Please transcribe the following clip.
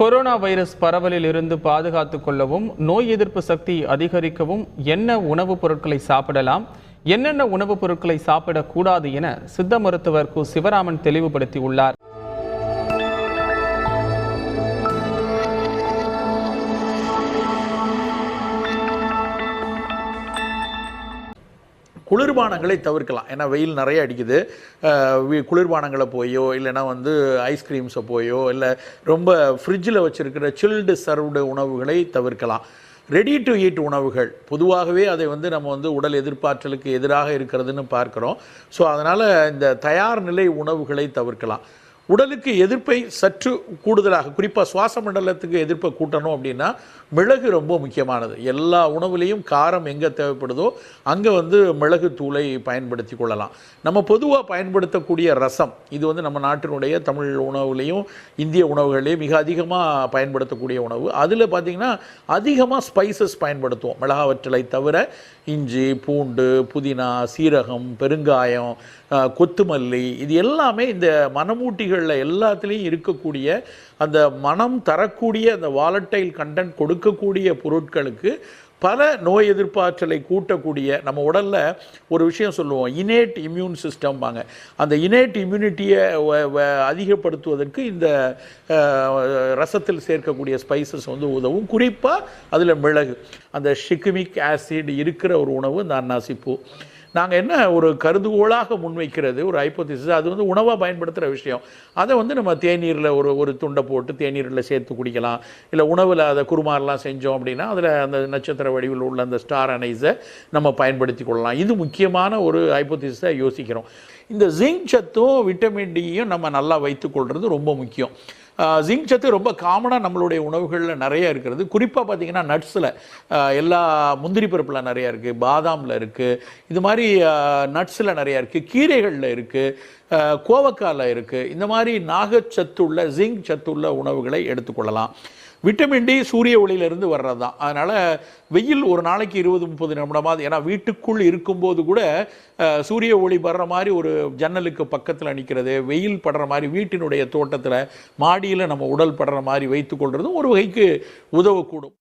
Corona virus பரவலில் இருந்து பாதுகாத்துக் கொள்ளவும் நோய் எதிர்ப்பு சக்தி அதிகரிக்கவும் என்ன உணவுப் பொருட்களை சாப்பிடலாம் என்னென்ன உணவுப் பொருட்களை சாப்பிடக்கூடாது என சித்த மருத்துவர் கு. சிவராமன் தெளிவுபடுத்தியுள்ளார். குளிர்பானங்களை தவிர்க்கலாம். ஏன்னா வெயில் நிறைய அடிக்குது. குளிர்பானங்களை போயோ இல்லைன்னா வந்து ஐஸ்கிரீம்ஸை போயோ இல்லை ரொம்ப ஃப்ரிட்ஜில் வச்சுருக்கிற சில்டு சர்வ்டு உணவுகளை தவிர்க்கலாம். ரெடி டு ஈட் உணவுகள். பொதுவாகவே அதை வந்து நம்ம வந்து உடல் எதிர்ப்பாற்றலுக்கு எதிராக இருக்கிறதுன்னு பார்க்குறோம். ஸோ அதனால் இந்த தயார் நிலை உணவுகளை தவிர்க்கலாம். உடலுக்கு எதிர்ப்பை சற்று கூடுதலாக குறிப்பாக சுவாச மண்டலத்துக்கு எதிர்ப்பை கூட்டணும் அப்படின்னா மிளகு ரொம்ப முக்கியமானது. எல்லா உணவுலேயும் காரம் எங்கே தேவைப்படுதோ அங்கே வந்து மிளகு தூளை பயன்படுத்தி கொள்ளலாம். நம்ம பொதுவாக பயன்படுத்தக்கூடிய ரசம் இது வந்து நம்ம நாட்டினுடைய தமிழ் உணவுலேயும் இந்திய உணவுகளையும் மிக அதிகமாக பயன்படுத்தக்கூடிய உணவு. அதில் பார்த்திங்கன்னா அதிகமாக ஸ்பைசஸ் பயன்படுத்துவோம். மிளகாவற்றலை தவிர இஞ்சி பூண்டு புதினா சீரகம் பெருங்காயம் கொத்துமல்லி இது எல்லாமே இந்த மனமூட்டிகள் மணமூட்டிகளில் எல்லாத்துலேயும் இருக்கக்கூடிய அந்த மனம் தரக்கூடிய அந்த வாலட்டைல் கண்டென்ட் கொடுக்கக்கூடிய பொருட்களுக்கு பல நோய் எதிர்ப்பாற்றலை கூட்டக்கூடிய நம்ம உடலில் ஒரு விஷயம் சொல்லுவோம் இனேட் இம்யூன் சிஸ்டம்பாங்க அந்த இனேட் இம்யூனிட்டியை அதிகப்படுத்துவதற்கு இந்த ரசத்தில் சேர்க்கக்கூடிய ஸ்பைசஸ் வந்து உதவும். குறிப்பாக அதில் மிளகு. அந்த ஷிக்மிக் ஆசிட் இருக்கிற ஒரு உணவு இந்த அன்னாசிப்பூ. நாங்கள் என்ன ஒரு கருதுகோளாக முன்வைக்கிறது ஒரு ஹைப்போதிசிஸ் அது வந்து உணவாக பயன்படுத்துகிற விஷயம். அதை வந்து நம்ம தேநீரில் ஒரு ஒரு துண்டை போட்டு தேநீரில் சேர்த்து குடிக்கலாம். இல்லை உணவில் அதை குருமாரெலாம் செஞ்சோம் அப்படின்னா அதில் அந்த நட்சத்திர வடிவில் உள்ள அந்த ஸ்டார் அனைஸை நம்ம பயன்படுத்தி கொள்ளலாம். இது முக்கியமான ஒரு ஹைப்போதிசிஸை யோசிக்கிறோம். இந்த ஜிங்க் சத்தும் விட்டமின் டியும் நம்ம நல்லா வைத்துக்கொள்வது ரொம்ப முக்கியம். ஜிங்க் சத்து ரொம்ப காமனாக நம்மளுடைய உணவுகளில் நிறைய இருக்கிறது. குறிப்பாக பார்த்தீங்கன்னா நட்ஸில் எல்லா முந்திரி பருப்பில் நிறைய இருக்குது பாதாமில் இருக்குது இது மாதிரி நட்ஸில் நிறையா இருக்குது கீரைகளில் இருக்குது கோவக்காயில் இருக்குது இந்த மாதிரி நாகச்சத்துள்ள ஜிங்க் சத்துள்ள உணவுகளை எடுத்துக்கொள்ளலாம். விட்டமின் டி சூரிய ஒளியிலிருந்து வர்றது தான் அதனால் வெயில் ஒரு நாளைக்கு இருபது முப்பது நிமிடமாவது ஏன்னா வீட்டுக்குள் இருக்கும்போது கூட சூரிய ஒளி படுற மாதிரி ஒரு ஜன்னலுக்கு பக்கத்தில் நிற்கிறது வெயில் படுற மாதிரி வீட்டினுடைய தோட்டத்தில் மாடியில் நம்ம உடல் படுற மாதிரி வைத்துக்கொள்றதும் ஒரு வகைக்கு உதவக்கூடும்.